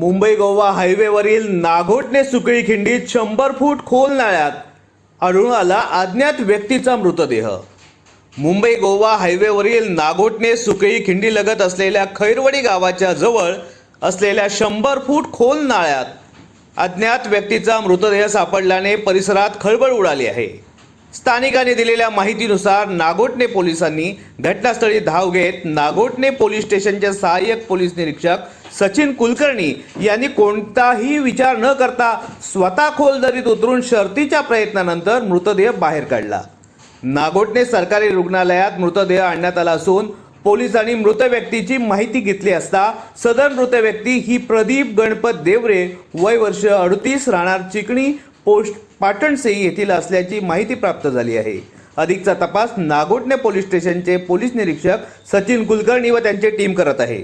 मुंबई गोवा हायवेवरील नागोटणे सुकळी खिंडीत शंभर फूट खोल नाळ्यात आढळून आला अज्ञात व्यक्तीचा मृतदेह. मुंबई गोवा हायवेवरील नागोटणे सुकळी खिंडी लगत असलेल्या खैरवडी गावाच्या जवळ असलेल्या शंभर फूट खोल नाळ्यात अज्ञात व्यक्तीचा मृतदेह सापडल्याने परिसरात खळबळ उडाली आहे. स्थानिकांनी दिलेल्या माहितीनुसार नागोटणे पोलिसांनी घटनास्थळी धाव घेत नागोटणे पोलीस स्टेशनचे सहाय्यक पोलीस निरीक्षक सचिन कुलकर्णी यांनी कोणताही विचार न करता स्वतः खोल दरीत उतरून शर्तीच्या प्रयत्नानंतर मृतदेह बाहेर काढला. नागोटणे सरकारी रुग्णालयात मृतदेह आणण्यात आला असून पोलिसांनी मृत व्यक्तीची माहिती घेतली असता सदर मृत व्यक्ती ही प्रदीप गणपत देवरे वय वर्ष अडतीस राहणार चिकणी पोस्ट पाटणसे येथील असल्याची माहिती प्राप्त झाली आहे. अधिकचा तपास नागोटणे पोलीस स्टेशनचे पोलीस निरीक्षक सचिन कुलकर्णी व त्यांची टीम करत आहे.